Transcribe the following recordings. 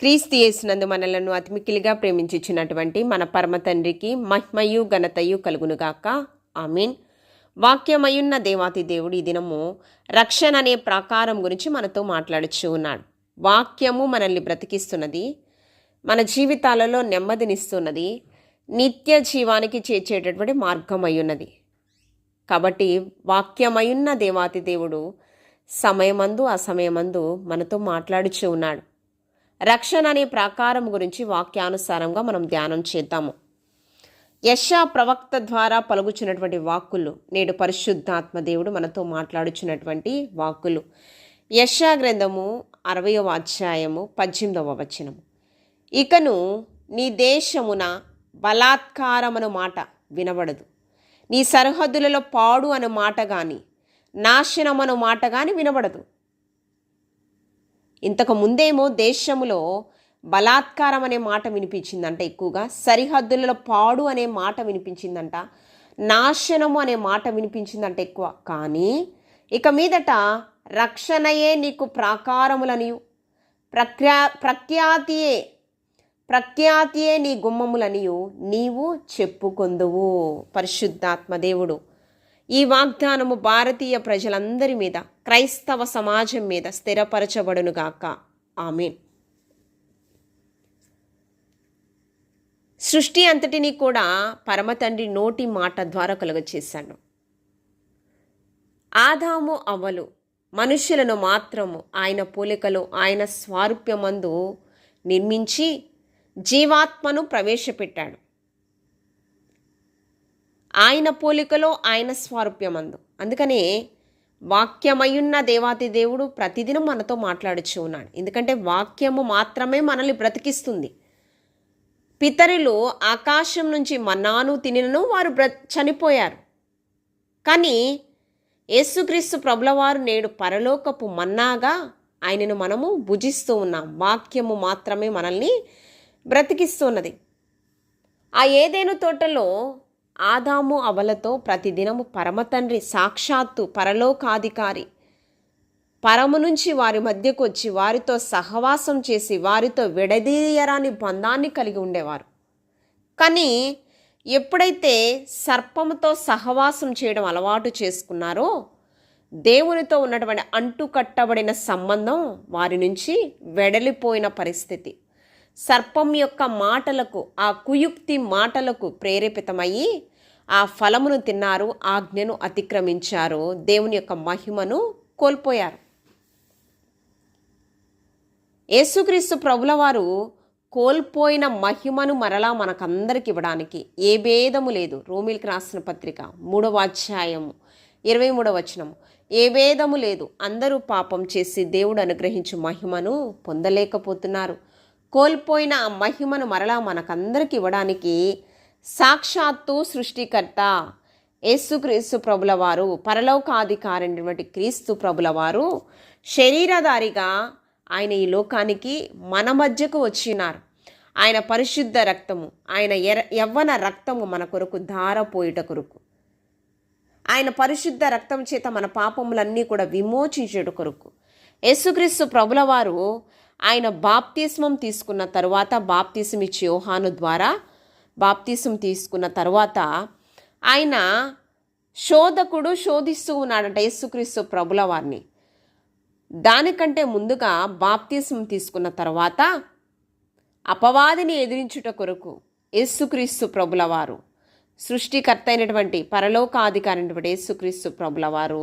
క్రీస్తు యేసునందు మనలను అతిమిక్కిలిగా ప్రేమించుచున్నటువంటి మన పరమ తండ్రికి మహిమయు ఘనతయు కలుగునుగాక. ఆమీన్. వాక్యమయున్న దేవాతి దేవుడు ఈ దినము రక్షణ అనే ప్రాకారం గురించి మనతో మాట్లాడుచు ఉన్నాడు. వాక్యము మనల్ని బ్రతికిస్తున్నది మన జీవితాలలో నెమ్మదినిస్తున్నది నిత్య జీవానికి చేర్చేటటువంటి మార్గమయ్యున్నది. కాబట్టి వాక్యమయున్న దేవాతి దేవుడు సమయమందు అసమయమందు మనతో మాట్లాడుచూ ఉన్నాడు. రక్షణ అనే ప్రాకారం గురించి వాక్యానుసారంగా మనం ధ్యానం చేద్దాము. యశా ప్రవక్త ద్వారా పలుగుచున్నటువంటి వాక్కులు నేడు పరిశుద్ధాత్మ దేవుడు మనతో మాట్లాడుచున్నటువంటి వాక్కులు. యశా గ్రంథము అరవయవ అధ్యాయము పద్దెనిమిదవ వచనము. ఇకను నీ దేశమున బలాత్కారమను మాట వినబడదు. నీ సరిహద్దులలో పాడు అను మాట కానీ నాశనమను మాట కానీ వినబడదు. ఇంతకు ముందేమో దేశములో బలాత్కారం అనే మాట వినిపించిందంట ఎక్కువగా సరిహద్దులలో పాడు అనే మాట వినిపించిందంట నాశనము అనే మాట వినిపించిందంట ఎక్కువ. కానీ ఇక మీదట రక్షణయే నీకు ప్రాకారములనియు ప్రఖ్యా ప్రఖ్యాతియే ప్రఖ్యాతియే నీ గుమ్మములనియు నీవు చెప్పుకొందువు పరిశుద్ధాత్మ దేవుడు. ఈ వాగ్దానము భారతీయ ప్రజలందరి మీద క్రైస్తవ సమాజం మీద స్థిరపరచబడునుగాక. ఆమెన్. సృష్టి అంతటిని కూడా పరమతండ్రి నోటి మాట ద్వారా కలుగచేశాడు. ఆదాము అవ్వలు మనుషులను మాత్రము ఆయన పోలికలు ఆయన స్వారూప్యమందు నిర్మించి జీవాత్మను ప్రవేశపెట్టాడు. ఆయన పోలికలో ఆయన స్వారూప్యమందు. అందుకనే వాక్యమయున్న దేవాతి దేవుడు ప్రతిదినం మనతో మాట్లాడుచు ఉన్నాడు. ఎందుకంటే వాక్యము మాత్రమే మనల్ని బ్రతికిస్తుంది. పితరులు ఆకాశం నుంచి మన్నాను తినను వారు బ్ర చనిపోయారు. కానీ యేసుక్రీస్తు ప్రభులవారు నేడు పరలోకపు మన్నాగా ఆయనను మనము భుజిస్తూ ఉన్నాం. వాక్యము మాత్రమే మనల్ని బ్రతికిస్తున్నది. ఆ ఏదేను తోటలో ఆదాము అవలతో ప్రతిదినము పరమతండ్రి సాక్షాత్తు పరలోకాధికారి. పరము నుంచి వారి మధ్యకు వచ్చి వారితో సహవాసం చేసి వారితో విడదీయరాని బంధాన్ని కలిగి ఉండేవారు. కానీ ఎప్పుడైతే సర్పముతో సహవాసం చేయడం అలవాటు చేసుకున్నారో దేవునితో ఉన్నటువంటి అంటు కట్టబడిన సంబంధం వారి నుంచి వెడలిపోయిన పరిస్థితి. సర్పం యొక్క మాటలకు ఆ కుయుక్తి మాటలకు ప్రేరేపితమయ్యి ఆ ఫలమును తిన్నారు ఆజ్ఞను అతిక్రమించారు దేవుని యొక్క మహిమను కోల్పోయారు. యేసుక్రీస్తు ప్రభుల వారు కోల్పోయిన మహిమను మరలా మనకందరికి ఇవ్వడానికి ఏ భేదము లేదు. రోమిల్కి రాసిన పత్రిక మూడవ అధ్యాయము ఇరవై మూడవ వచనము. ఏ భేదము లేదు. అందరూ పాపం చేసి దేవుడు అనుగ్రహించు మహిమను పొందలేకపోతున్నారు. కోల్పోయిన ఆ మహిమను మరలా మనకందరికి ఇవ్వడానికి సాక్షాత్తు సృష్టికర్త యేసుక్రీస్తు ప్రభుల వారు పరలోకాధికారైనటువంటి క్రీస్తు ప్రభుల వారు శరీరధారిగా ఆయన ఈ లోకానికి మన మధ్యకు వచ్చినారు. ఆయన పరిశుద్ధ రక్తము ఆయన ఎర యవ్వన రక్తము మన కొరకు ధారపోయిట కొరకు. ఆయన పరిశుద్ధ రక్తం చేత మన పాపములన్నీ కూడా విమోచించుట కొరకు. యేసుక్రీస్తు ప్రభుల వారు ఆయన బాప్తిస్మం తీసుకున్న తర్వాత బాప్తిసం ఇచ్చే యోహాను ద్వారా బాప్తిసం తీసుకున్న తర్వాత ఆయన శోధకుడు శోధిస్తూ ఉన్నాడంట యేసుక్రీస్తు ప్రభుల వారిని దానికంటే ముందుగా బాప్తిసం తీసుకున్న తర్వాత అపవాదిని ఎదిరించుట కొరకు యేసుక్రీస్తు ప్రభుల వారు సృష్టికర్త అయినటువంటి పరలోకాధికారైనటువంటి యేసుక్రీస్తు ప్రభుల వారు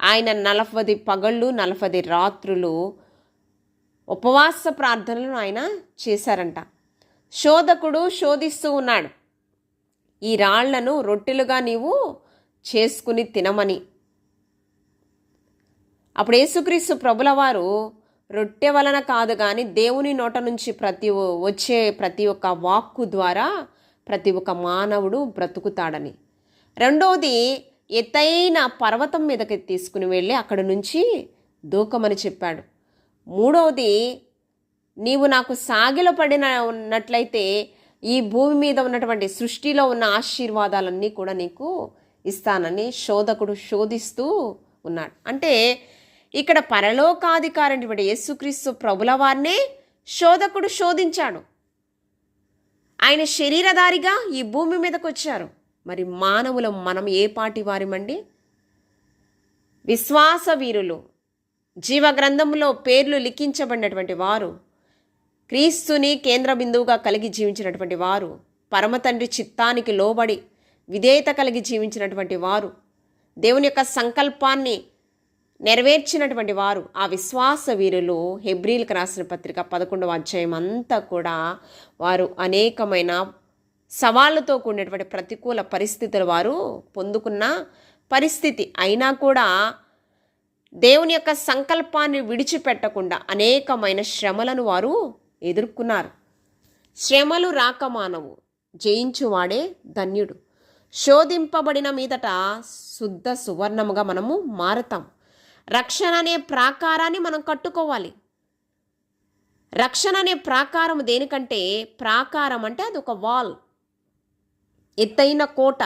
ఆయన నలభది పగళ్ళు నలభది రాత్రులు ఉపవాస ప్రార్థనలను ఆయన చేశారంట. శోధకుడు శోధిస్తూ ఉన్నాడు ఈ రాళ్ళను రొట్టెలుగా నీవు చేసుకుని తినమని. అప్పుడు యేసుక్రీస్తు ప్రభుల వారు రొట్టె వలన కాదు కానీ దేవుని నోట నుంచి ప్రతి వచ్చే ప్రతి ఒక్క వాక్కు ద్వారా ప్రతి ఒక్క మానవుడు బ్రతుకుతాడని. రెండవది ఎత్తైన పర్వతం మీదకి తీసుకుని వెళ్ళి అక్కడ నుంచి దూకమని చెప్పాడు. మూడవది నీవు నాకు సాగిలో పడిన ఉన్నట్లయితే ఈ భూమి మీద ఉన్నటువంటి సృష్టిలో ఉన్న ఆశీర్వాదాలన్నీ కూడా నీకు ఇస్తానని శోధకుడు శోధిస్తూ ఉన్నాడు. అంటే ఇక్కడ పరలోకాధికారైనటువంటి యేసుక్రీస్తు ప్రభుల వారినే శోధకుడు శోధించాడు. ఆయన శరీరధారిగా ఈ భూమి మీదకు వచ్చారు. మరి మానవులం మనం ఏ పాటి వారిమండి? విశ్వాస వీరులు జీవగ్రంథంలో పేర్లు లిఖించబడినటువంటి వారు క్రీస్తుని కేంద్ర బిందువుగా కలిగి జీవించినటువంటి వారు పరమతండ్రి చిత్తానికి లోబడి విధేయత కలిగి జీవించినటువంటి వారు దేవుని యొక్క సంకల్పాన్ని నెరవేర్చినటువంటి వారు ఆ విశ్వాస వీరులు హెబ్రిల్కి రాసిన పత్రిక పదకొండవ అధ్యాయం అంతా కూడా వారు అనేకమైన సవాళ్ళతో కూడినటువంటి ప్రతికూల పరిస్థితులు వారు పొందుకున్న పరిస్థితి. అయినా కూడా దేవుని యొక్క సంకల్పాన్ని విడిచిపెట్టకుండా అనేకమైన శ్రమలను వారు ఎదుర్కొన్నారు. శ్రమలు రాకమానవు జయించువాడే ధన్యుడు. శోధింపబడిన మీదట శుద్ధ సువర్ణముగా మనము మారతాం. రక్షణ అనే ప్రాకారాన్ని మనం కట్టుకోవాలి. రక్షణ అనే ప్రాకారం దేనికంటే ప్రాకారం అంటే అది ఒక వాల్ ఎత్తైన కోట.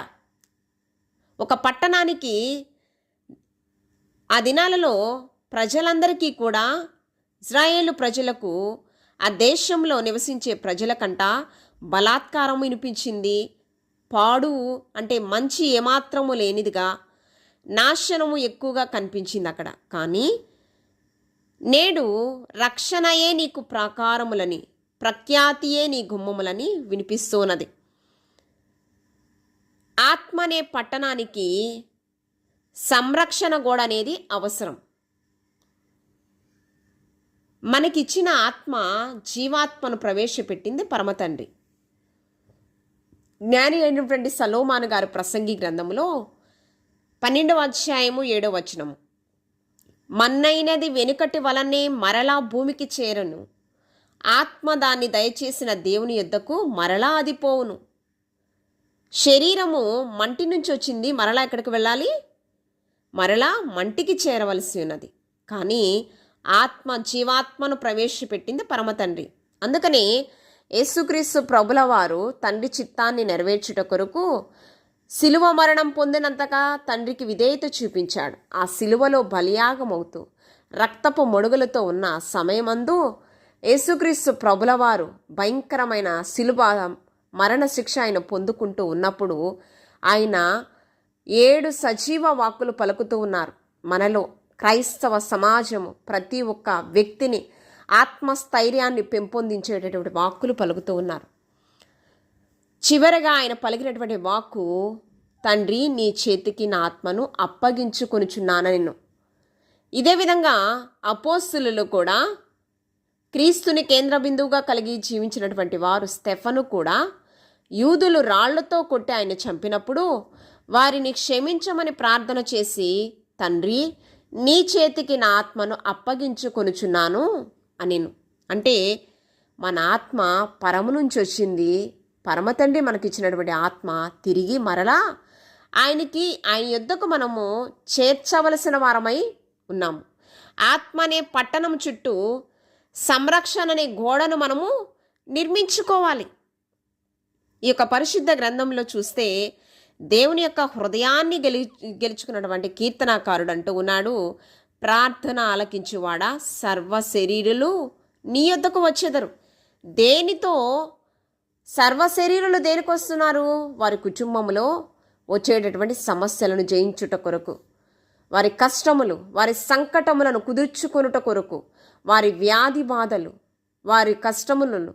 ఒక పట్టణానికి ఆ దినాలలో ప్రజలందరికీ కూడా ఇజ్రాయేలు ప్రజలకు ఆ దేశంలో నివసించే ప్రజలకంట బలాత్కారం వినిపించింది. పాడు అంటే మంచి ఏమాత్రము లేనిదిగా నాశనము ఎక్కువగా కనిపించింది అక్కడ. కానీ నేడు రక్షణయే నీకు ప్రాకారములని ప్రఖ్యాతియే నీ గుమ్మములని వినిపిస్తున్నది ఆత్మ అనే పట్టణానికి సంరక్షణ గోడ అనేది అవసరం. మనకిచ్చిన ఆత్మ జీవాత్మను ప్రవేశపెట్టింది పరమతండ్రి జ్ఞాని అయినటువంటి సలోమాను గారు ప్రసంగి గ్రంథంలో పన్నెండవ అధ్యాయము ఏడవ వచనము. మన్నైనది వెనుకటి వలనే మరలా భూమికి చేరను. ఆత్మ దాన్ని దయచేసిన దేవుని యొద్దకు మరలా అది పోవును శరీరము మంటి నుంచి వచ్చింది మరలా ఎక్కడికి వెళ్ళాలి? మరలా మంటికి చేరవలసి ఉన్నది. కానీ ఆత్మ జీవాత్మను ప్రవేశపెట్టింది పరమతండ్రి అందుకని యేసుక్రీస్తు ప్రభుల వారు తండ్రి చిత్తాన్ని నెరవేర్చుట కొరకు శిలువ మరణం పొందినంతగా తండ్రికి విధేయత చూపించాడు. ఆ శిలువలో బలియాగమవుతూ రక్తపు మొడుగులతో ఉన్న సమయమందు యేసుక్రీస్తు ప్రభుల వారు భయంకరమైన శిలువ మరణశిక్ష ఆయన పొందుకుంటూ ఉన్నప్పుడు ఆయన ఏడు సజీవ వాక్కులు పలుకుతూ ఉన్నారు. మనలో క్రైస్తవ సమాజము ప్రతి ఒక్క వ్యక్తిని ఆత్మస్థైర్యాన్ని పెంపొందించేటటువంటి వాక్కులు పలుకుతూ ఉన్నారు. చివరగా ఆయన పలికినటువంటి వాక్కు తండ్రి నీ చేతికి నా ఆత్మను అప్పగించుకొనుచున్నాను నేను ఇదే విధంగా అపోస్తులు కూడా క్రీస్తుని కేంద్ర బిందువుగా కలిగి జీవించినటువంటి వారు స్టెఫను కూడా యూదులు రాళ్ళతో కొట్టి ఆయన చంపినప్పుడు వారిని క్షమించమని ప్రార్థన చేసి తండ్రి నీ చేతికి నా ఆత్మను అప్పగించుకొనుచున్నాను అనిను. అంటే మన ఆత్మ పరము నుంచి వచ్చింది. పరమతండ్రి మనకిచ్చినటువంటి ఆత్మ తిరిగి మరలా ఆయనకి ఆయన యుద్ధకు మనము చేర్చవలసిన వారమై ఉన్నాము. ఆత్మ అనే పట్టణం చుట్టూ సంరక్షణ అనే గోడను మనము నిర్మించుకోవాలి. ఈ యొక్క పరిశుద్ధ గ్రంథంలో చూస్తే దేవుని యొక్క హృదయాన్ని గెలి గెలుచుకున్నటువంటి కీర్తనాకారుడు అంటూ ఉన్నాడు. ప్రార్థన ఆలకించువాడా? సర్వ శరీరులు నీ యొద్దకు వచ్చేదరు. దేనితో సర్వ శరీరులు దేనికి వస్తున్నారు? వారి కుటుంబంలో వచ్చేటటువంటి సమస్యలను జయించుట కొరకు వారి కష్టములు వారి సంకటములను కుదుర్చుకొనుట కొరకు వారి వ్యాధి బాధలు వారి కష్టములను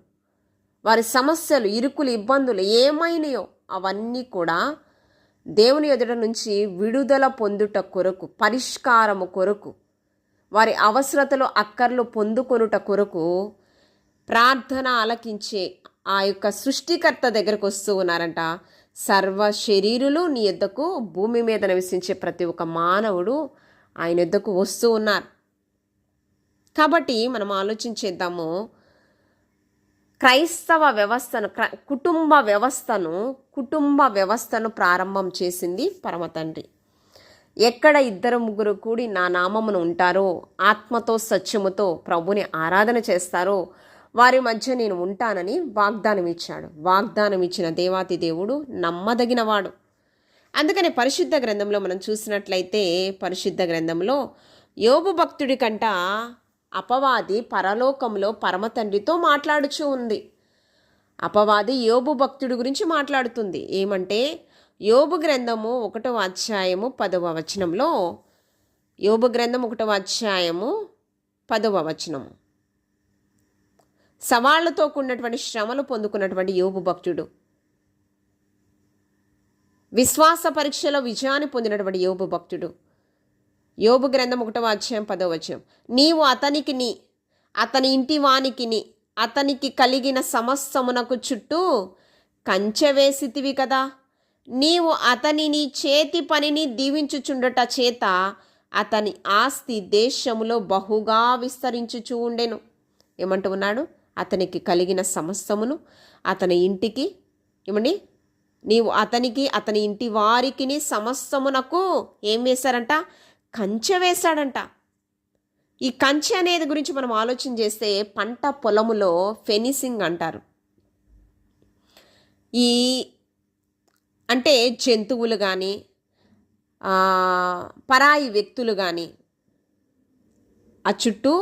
వారి సమస్యలు ఇరుకులు ఇబ్బందులు ఏమైనాయో అవన్నీ కూడా దేవుని ఎదుట నుంచి విడుదల పొందుట కొరకు పరిష్కారము కొరకు వారి అవసరతలు అక్కర్లు పొందుకొనుట కొరకు ప్రార్థన ఆలకించే ఆ యొక్క సృష్టికర్త దగ్గరకు వస్తూ ఉన్నారంట. సర్వ శరీరులు నీ ఎద్దకు భూమి మీద నివసించే ప్రతి ఒక్క మానవుడు ఆయన ఎద్దకు వస్తూ ఉన్నారు. కాబట్టి మనం ఆలోచించేద్దాము క్రైస్తవ వ్యవస్థను కుటుంబ వ్యవస్థను కుటుంబ వ్యవస్థను ప్రారంభం చేసింది పరమతండ్రి ఎక్కడ ఇద్దరు ముగ్గురు కూడి నా నామమును ఉంటారో ఆత్మతో సత్యముతో ప్రభుని ఆరాధన చేస్తారో వారి మధ్య నేను ఉంటానని వాగ్దానం ఇచ్చాడు వాగ్దానం ఇచ్చిన దేవాతి దేవుడు నమ్మదగినవాడు. అందుకని పరిశుద్ధ గ్రంథంలో మనం చూసినట్లయితే పరిశుద్ధ గ్రంథంలో యోగు భక్తుడి కంట అపవాది పరలోకంలో పరమతండ్రితో మాట్లాడుచూ ఉంది. అపవాది యోబు భక్తుడి గురించి మాట్లాడుతుంది. ఏమంటే యోబు గ్రంథము ఒకటవ అధ్యాయము పదవ వచనంలో యోబు గ్రంథం ఒకటవ అధ్యాయము పదవ వచనము. సవాళ్ళతో కూడినటువంటి శ్రమలు పొందుకున్నటువంటి యోబు భక్తుడు. విశ్వాస పరీక్షలో విజయాన్ని పొందినటువంటి యోబు భక్తుడు. యోబు గ్రంథం ఒకటవ అధ్యాయం పదవ నీవు అతనికి నీ అతని ఇంటి వానికి నీ అతనికి కలిగిన సమస్తమునకు చుట్టూ కంచె వేసితివి కదా. నీవు అతని నీ చేతి పనిని దీవించుచుండట చేత అతని ఆస్తి దేశములో బహుగా విస్తరించుచూ ఉండెను. ఏమంటూ ఉన్నాడు అతనికి కలిగిన సమస్తమును అతని ఇంటికి ఏమండి? నీవు అతనికి అతని ఇంటి వారికి సమస్తమునకు ఏం వేశారంట? కంచె వేశాడంట. ఈ కంచె అనేది గురించి మనం ఆలోచన చేస్తే పంట పొలములో ఫెనిసింగ్ అంటారు. ఈ అంటే జంతువులు కానీ పరాయి వ్యక్తులు కానీ ఆ చుట్టూ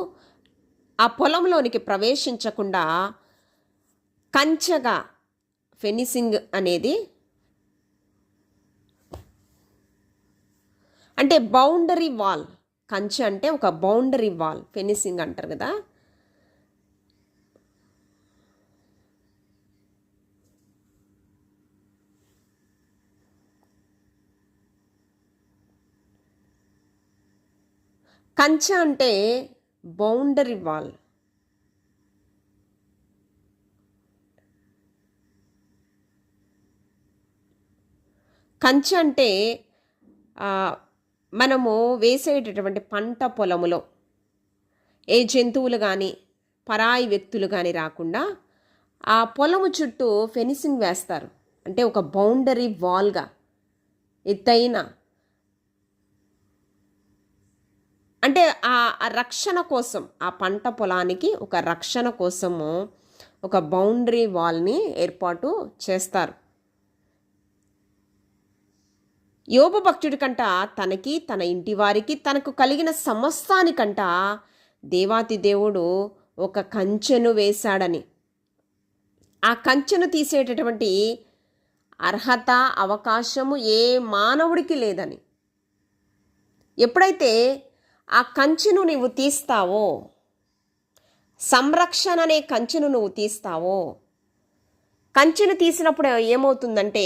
ఆ పొలంలోనికి ప్రవేశించకుండా కంచెగా ఫెనిసింగ్ అనేది అంటే బౌండరీ వాల్ కంచె అంటే ఒక బౌండరీ వాల్ ఫెనిసింగ్ అంటారు కదా. కంచె అంటే బౌండరీ వాల్ కంచె అంటే మనము వేసేటటువంటి పంట పొలములో ఏ జంతువులు కానీ పరాయి వ్యక్తులు కానీ రాకుండా ఆ పొలము చుట్టూ ఫెనిసింగ్ వేస్తారు. అంటే ఒక బౌండరీ వాల్గా ఎత్తైన అంటే ఆ రక్షణ కోసం ఆ పంట పొలానికి ఒక రక్షణ కోసము ఒక బౌండరీ వాల్ని ఏర్పాటు చేస్తారు. యోబు భక్తుడి కంట తనకి తన ఇంటి వారికి తనకు కలిగిన సమస్తానికంట దేవాతి దేవుడు ఒక కంచెను వేశాడని. ఆ కంచెను తీసేటటువంటి అర్హత అవకాశము ఏ మానవుడికి లేదని. ఎప్పుడైతే ఆ కంచెను నువ్వు తీస్తావో సంరక్షణ అనే కంచెను నువ్వు తీస్తావో కంచెను తీసినప్పుడు ఏమవుతుందంటే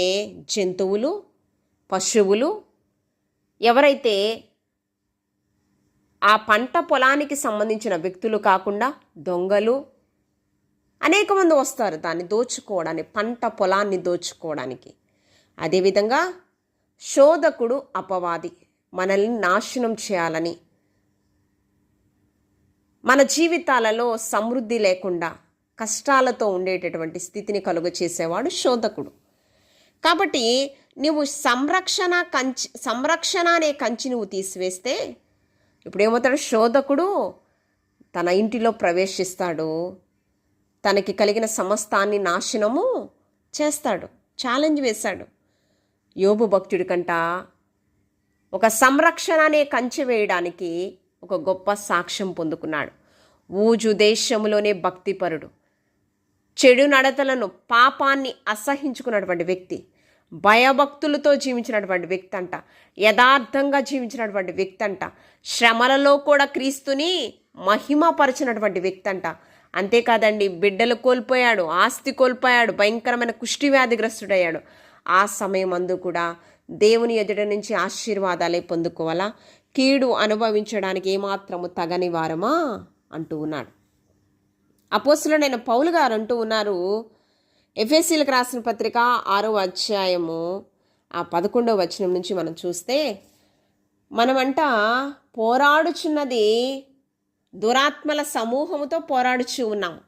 జంతువులు పశువులు. ఎవరైతే ఆ పంట పొలానికి సంబంధించిన వ్యక్తులు కాకుండా దొంగలు అనేక మంది వస్తారు దాన్ని దోచుకోవడానికి పంట పొలాన్ని దోచుకోవడానికి. అదేవిధంగా శోధకుడు అపవాది మనల్ని నాశనం చేయాలని. మన జీవితాలలో సమృద్ధి లేకుండా కష్టాలతో ఉండేటటువంటి స్థితిని కలుగ చేసేవాడు శోధకుడు. కాబట్టి నువ్వు సంరక్షణ కంచి సంరక్షణ అనే కంచి నువ్వు తీసివేస్తే ఇప్పుడు ఏమవుతాడు శోధకుడు తన ఇంటిలో ప్రవేశిస్తాడు. తనకి కలిగిన సమస్తాన్ని నాశనము చేస్తాడు. ఛాలెంజ్ వేశాడు. యోబు భక్తుడి కంట ఒక సంరక్షణ అనే కంచె వేయడానికి ఒక గొప్ప సాక్ష్యం పొందుకున్నాడు. ఊజు దేశంలోనే భక్తిపరుడు. చెడు నడతలను పాపాన్ని అసహించుకున్నటువంటి వ్యక్తి. భయభక్తులతో జీవించినటువంటి వ్యక్తి అంట యథార్థంగా జీవించినటువంటి వ్యక్తి అంట శ్రమలలో కూడా క్రీస్తుని మహిమపరిచినటువంటి వ్యక్తి అంట అంతేకాదండి బిడ్డలు కోల్పోయాడు ఆస్తి కోల్పోయాడు భయంకరమైన కుష్టి వ్యాధిగ్రస్తుడయ్యాడు. ఆ సమయం అందు కూడా దేవుని ఎదుట నుంచి ఆశీర్వాదాలే పొందుకోవాలా? కీడు అనుభవించడానికి ఏమాత్రము తగని వారమా అంటూ ఉన్నాడు. అపోసులో నేను పౌలు గారు అంటూ ఉన్నారు ఎఫ్ఎస్సీలకు రాసిన పత్రిక ఆరో అధ్యాయము ఆ పదకొండవ వచనం నుంచి మనం చూస్తే మనమంట పోరాడుచున్నది దురాత్మల సమూహముతో పోరాడుచు ఉన్నాం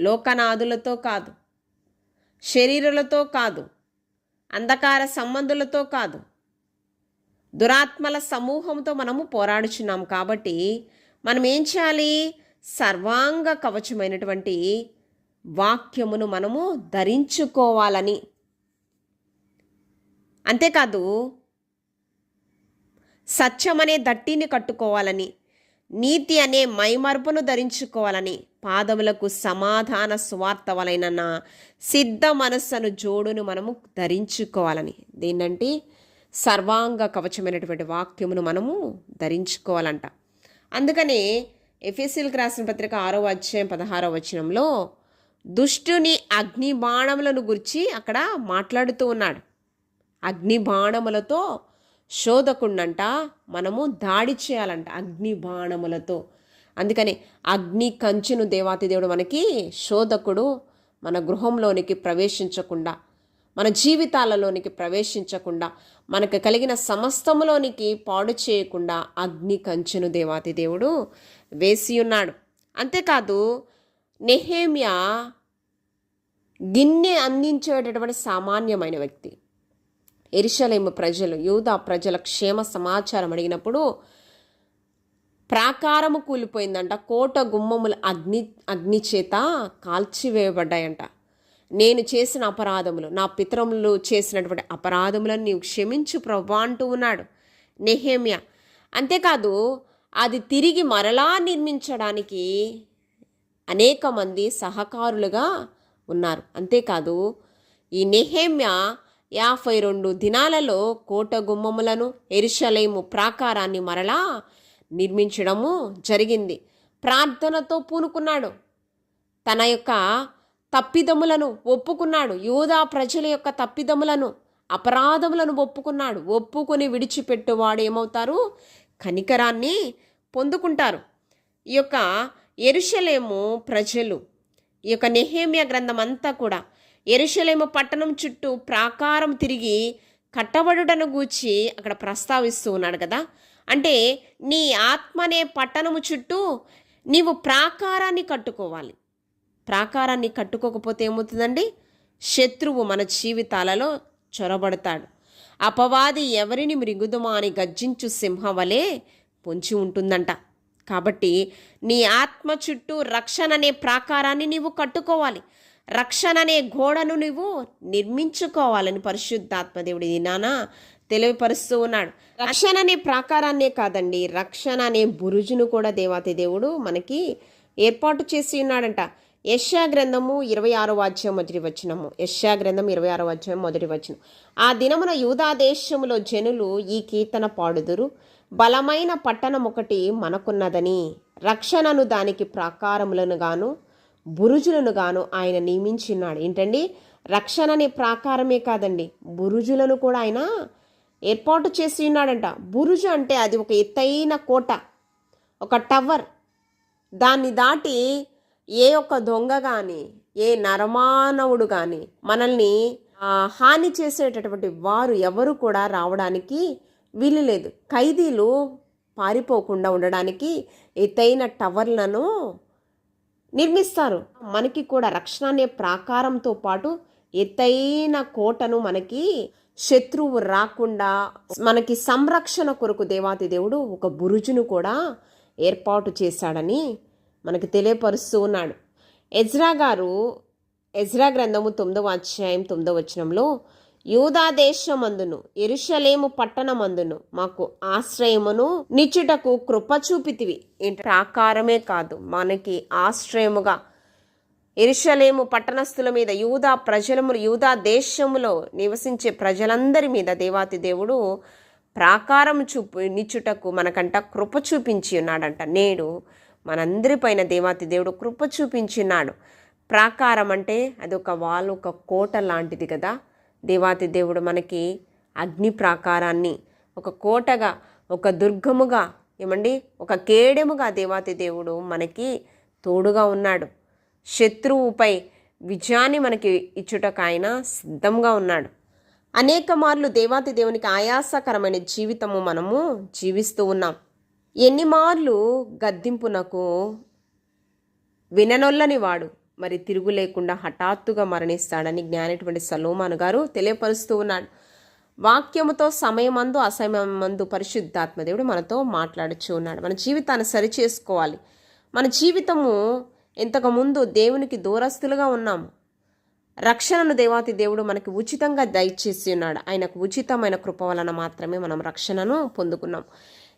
లోకనాదులతో కాదు శరీరులతో కాదు అంధకార సంబంధులతో కాదు దురాత్మల సమూహంతో మనము పోరాడుచున్నాం కాబట్టి మనం ఏం చేయాలి? సర్వాంగ కవచమైనటువంటి వాక్యమును మనము ధరించుకోవాలని. అంతేకాదు సత్యమనే దట్టిని కట్టుకోవాలని నీతి అనే మైమర్పును ధరించుకోవాలని పాదములకు సమాధాన స్వార్థ వలైన నా సిద్ధ మనస్సును జోడును మనము ధరించుకోవాలని. దేన్నంటే సర్వాంగ కవచమైనటువంటి వాక్యమును మనము ధరించుకోవాలంట. అందుకనే ఎఫ్ఎస్సీలకు రాసిన పత్రిక ఆరో అధ్యాయం పదహారో వచనంలో దుష్టుని అగ్ని బాణములను గురించి అక్కడ మాట్లాడుతూ ఉన్నాడు. అగ్ని బాణములతో శోధకుండంట మనము దాడి చేయాలంట అగ్ని బాణములతో అందుకని అగ్ని కంచును దేవాతి దేవుడు మనకి శోధకుడు మన గృహంలోనికి ప్రవేశించకుండా మన జీవితాలలోనికి ప్రవేశించకుండా మనకు కలిగిన సమస్తములోనికి పాడు చేయకుండా అగ్ని కంచును దేవాతి దేవుడు వేసి ఉన్నాడు. అంతేకాదు నెహేమియా గిన్నె అందించేటటువంటి సామాన్యమైన వ్యక్తి. ఎరిశలేము ప్రజలు యూదా ప్రజల క్షేమ సమాచారం అడిగినప్పుడు ప్రాకారము కూలిపోయిందంట కోట గుమ్మములు అగ్ని అగ్ని చేత కాల్చివేయబడ్డాయంట. నేను చేసిన అపరాధములు నా పితరములు చేసినటువంటి అపరాధములను నీవు క్షమించు ప్రభా అంటూ ఉన్నాడు నెహేమియా. అంతేకాదు అది తిరిగి మరలా నిర్మించడానికి అనేక మంది సహకారులుగా ఉన్నారు. అంతేకాదు ఈ నెహేమ్య యాభై రెండు దినాలలో కోట గుమ్మములను ఎరుషలేము ప్రాకారాన్ని మరలా నిర్మించడము జరిగింది. ప్రార్థనతో పూనుకున్నాడు. తన యొక్క తప్పిదములను ఒప్పుకున్నాడు. యూదా ప్రజల యొక్క తప్పిదములను అపరాధములను ఒప్పుకున్నాడు. ఒప్పుకొని విడిచిపెట్టువాడు ఏమవుతారు? కనికరాన్ని పొందుకుంటారు. ఈ యొక్క ఎరుషలేము ప్రజలు ఈ యొక్క నెహేమియా గ్రంథం అంతా కూడా ఎరుషలేము పట్టణం చుట్టూ ప్రాకారం తిరిగి కట్టబడుటను గూర్చి అక్కడ ప్రస్తావిస్తూ ఉన్నాడు కదా. అంటే నీ ఆత్మనే పట్టణము చుట్టూ నీవు ప్రాకారాన్ని కట్టుకోవాలి. ప్రాకారాన్ని కట్టుకోకపోతే ఏమవుతుందండి? శత్రువు మన జీవితాలలో చొరబడతాడు. అపవాది ఎవరిని మృగుదుమా అని గర్జించు సింహం వలె పొంచి ఉంటుందంట. కాబట్టి నీ ఆత్మ చుట్టూ రక్షణ అనే ప్రాకారాన్ని నీవు కట్టుకోవాలి. రక్షణ అనే గోడను నువ్వు నిర్మించుకోవాలని పరిశుద్ధాత్మదేవుడి నానా తెలియపరుస్తూ ఉన్నాడు. రక్షణ అనే ప్రాకారాన్నే కాదండి రక్షణ అనే బురుజును కూడా దేవాతి దేవుడు మనకి ఏర్పాటు చేసి ఉన్నాడంట. యశా గ్రంథము ఇరవై ఆరో అధ్యాయం మొదటి వచనము. యశా గ్రంథం ఇరవై ఆరో అధ్యాయం మొదటి వచనం. ఆ దినమున యూదా దేశములో జనులు ఈ కీర్తన పాడుదురు. బలమైన పట్టణం ఒకటి మనకున్నదని రక్షణను దానికి ప్రాకారములను గాను బురుజులను గాను ఆయన నియమించినాడు. ఏంటండి? రక్షణని ప్రాకారమే కాదండి. బురుజులను కూడా ఆయన ఏర్పాటు చేసి ఉన్నాడంట. బురుజు అంటే అది ఒక ఎత్తైన కోట ఒక టవర్. దాన్ని దాటి ఏ ఒక్క దొంగ కానీ ఏ నరమానవుడు కానీ మనల్ని హాని చేసేటటువంటి వారు ఎవరు కూడా రావడానికి వీలు లేదు. ఖైదీలు పారిపోకుండా ఉండడానికి ఎత్తైన టవర్లను నిర్మిస్తారు. మనకి కూడా రక్షణ అనే ప్రాకారంతో పాటు ఎత్తైన కోటను మనకి శత్రువు రాకుండా మనకి సంరక్షణ కొరకు దేవాతి దేవుడు ఒక బురుజును కూడా ఏర్పాటు చేశాడని మనకు తెలియపరుస్తూ ఉన్నాడు. ఎజ్రా గారు ఎజ్రా గ్రంథము తొమ్మిదవ అధ్యాయం తొమ్మిదవ వచనంలో యూదాదేశమందును ఎరుషలేము పట్టణమందును మాకు ఆశ్రయమును నిచ్చుటకు కృప చూపితివి. ఏంటి ప్రాకారమే కాదు మనకి ఆశ్రయముగా ఎరుషలేము పట్టణస్థుల మీద యూదా ప్రజలము యూదా దేశములో నివసించే ప్రజలందరి మీద దేవాతి దేవుడు ప్రాకారం చూపు నిచ్చుటకు మనకంట కృప చూపించి ఉన్నాడంట. నేడు మనందరిపైన దేవాతి దేవుడు కృప చూపించినాడు ప్రాకారం అంటే అది ఒక వాల్ ఒక కోట లాంటిది కదా. దేవాతి దేవుడు మనకి అగ్ని ప్రాకారాన్ని ఒక కోటగా ఒక దుర్గముగా ఏమండి? ఒక కేడెముగా దేవాతి దేవుడు మనకి తోడుగా ఉన్నాడు. శత్రువుపై విజయాన్ని మనకి ఇచ్చుటకు ఆయన సిద్ధంగా ఉన్నాడు. అనేక మార్లు దేవాతి దేవునికి ఆయాసకరమైన జీవితము మనము జీవిస్తూ ఉన్నాం. ఎన్ని మార్లు గద్దింపునకు విననొల్లని వాడు. మరి తిరుగు లేకుండా హఠాత్తుగా మరణిస్తాడని జ్ఞానటువంటి సలోమాను గారు తెలియపరుస్తూ ఉన్నాడు. వాక్యముతో సమయమందు అసమయమందు పరిశుద్ధాత్మదేవుడు మనతో మాట్లాడుచు ఉన్నాడు. మన జీవితాన్ని సరిచేసుకోవాలి. మన జీవితము ఇంతకుముందు దేవునికి దూరస్తులుగా ఉన్నాము రక్షణను దేవాతి దేవుడు మనకి ఉచితంగా దయచేసి ఉన్నాడు. ఆయనకు ఉచితమైన కృప వలన మాత్రమే మనం రక్షణను పొందుకున్నాం.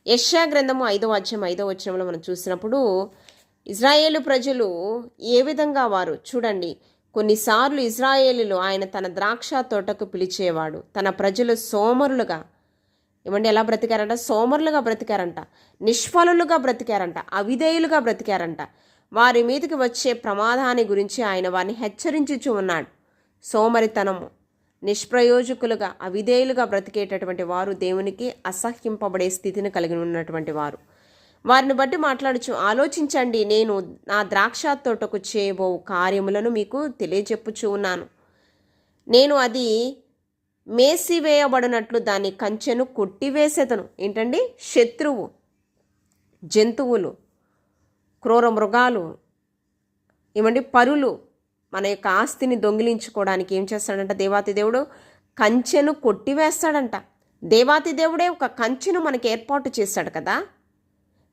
యెషయా గ్రంథము ఐదో అధ్యాయం ఐదో వచనంలో మనం చూసినప్పుడు ఇజ్రాయేలు ప్రజలు ఏ విధంగా వారు చూడండి కొన్నిసార్లు ఇజ్రాయేలీలు ఆయన తన ద్రాక్ష తోటకు పిలిచేవాడు. తన ప్రజలు సోమరులుగా ఏమంటే ఎలా బ్రతికారంట? సోమరులుగా బ్రతికారంట నిష్ఫలులుగా బ్రతికారంట అవిధేయులుగా బ్రతికారంట. వారి మీదకి వచ్చే ప్రమాదాన్ని గురించి ఆయన వారిని హెచ్చరించుచు ఉన్నాడు. సోమరితనము నిష్ప్రయోజకులుగా అవిధేయులుగా బ్రతికేటటువంటి వారు దేవునికి అసహ్యింపబడే స్థితిని కలిగి ఉన్నటువంటి వారు. వారిని బట్టి మాట్లాడుచు ఆలోచించండి. నేను నా ద్రాక్ష తోటకు చేయబో కార్యములను మీకు తెలియజెప్పుచూ ఉన్నాను. నేను అది మేసివేయబడినట్లు దాని కంచెను కొట్టివేసేతను ఏంటండి? శత్రువు జంతువులు క్రూర మృగాలు ఏమండి? పరులు మన యొక్క ఆస్తిని దొంగిలించుకోవడానికి ఏం చేస్తాడంట దేవాతి దేవుడు? కంచెను కొట్టివేస్తాడంట. దేవాతి దేవుడే ఒక కంచెను మనకి ఏర్పాటు చేశాడు కదా?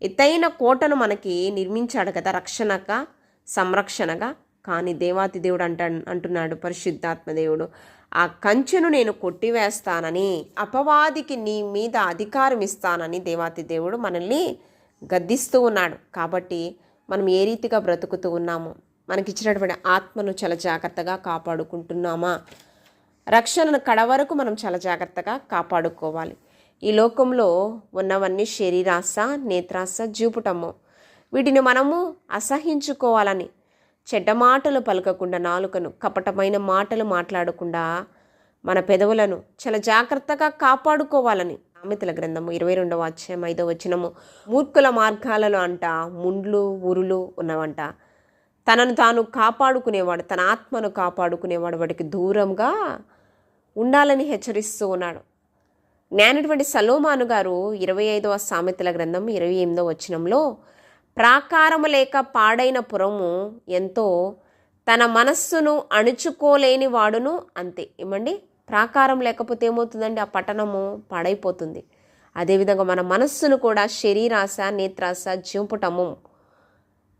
ఎత్తైన కోటను మనకి నిర్మించాడు కదా రక్షణగా సంరక్షణగా. కానీ దేవాతి దేవుడు అంట అంటున్నాడు పరిశుద్ధాత్మ దేవుడు ఆ కంచెను నేను కొట్టివేస్తానని అపవాదికి నీ మీద అధికారం ఇస్తానని దేవాతి దేవుడు మనల్ని గద్దిస్తూ ఉన్నాడు. కాబట్టి మనం ఏ రీతిగా బ్రతుకుతూ ఉన్నాము? మనకిచ్చినటువంటి ఆత్మను చాలా జాగ్రత్తగా కాపాడుకుంటున్నామా? రక్షణను కడవరకు మనం చాలా జాగ్రత్తగా కాపాడుకోవాలి. ఈ లోకంలో ఉన్నవన్నీ శరీరాస నేత్రాస జూపుటము వీటిని మనము అసహించుకోవాలని చెడ్డ మాటలు పలకకుండా నాలుకను కపటమైన మాటలు మాట్లాడకుండా మన పెదవులను చాలా జాగ్రత్తగా కాపాడుకోవాలని సామెతల గ్రంథము ఇరవై రెండవ అధ్యాయం ఐదో వచనము మూర్ఖుల మార్గాలలో అంట ముండ్లు ఉరులు ఉన్నవంట. తనను తాను కాపాడుకునేవాడు తన ఆత్మను కాపాడుకునేవాడు వాడికి దూరంగా ఉండాలని హెచ్చరిస్తూ ఉన్నాడు. జ్ఞానటువంటి సలోమాను గారు ఇరవై ఐదవ సామెతల గ్రంథం ఇరవై ఎనిమిదవ వచనంలో ప్రాకారము లేక పాడైన పురము ఎంతో తన మనస్సును అణుచుకోలేని వాడును అంతే. ఏమండి? ప్రాకారం లేకపోతే ఏమవుతుందండి? ఆ పట్టణము పాడైపోతుంది. అదేవిధంగా మన మనస్సును కూడా శరీరాశ నేత్రాశ జింపుటము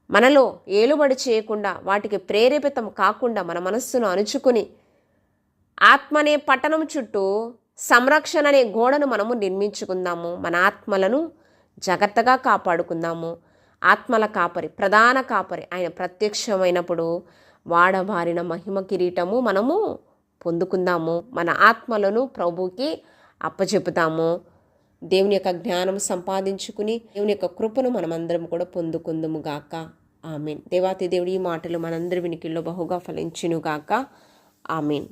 మనలో ఏలుబడి చేయకుండా వాటికి ప్రేరేపితం కాకుండా మన మనస్సును అణుచుకుని ఆత్మనే పట్టణం చుట్టూ సంరక్షణ అనే గోడను మనము నిర్మించుకుందాము. మన ఆత్మలను జాగ్రత్తగా కాపాడుకుందాము. ఆత్మల కాపరి ప్రధాన కాపరి ఆయన ప్రత్యక్షమైనప్పుడు వాడబారిన మహిమ కిరీటము మనము పొందుకుందాము. మన ఆత్మలను ప్రభుకి అప్పచెపుతాము దేవుని యొక్క జ్ఞానం సంపాదించుకుని దేవుని యొక్క కృపను మనమందరం కూడా పొందుకుందుము గాక. ఆమెన్. దేవాతి దేవుడి ఈ మాటలు మనందరి వినికిల్లో బహుగా ఫలించును గాక. ఆమెన్.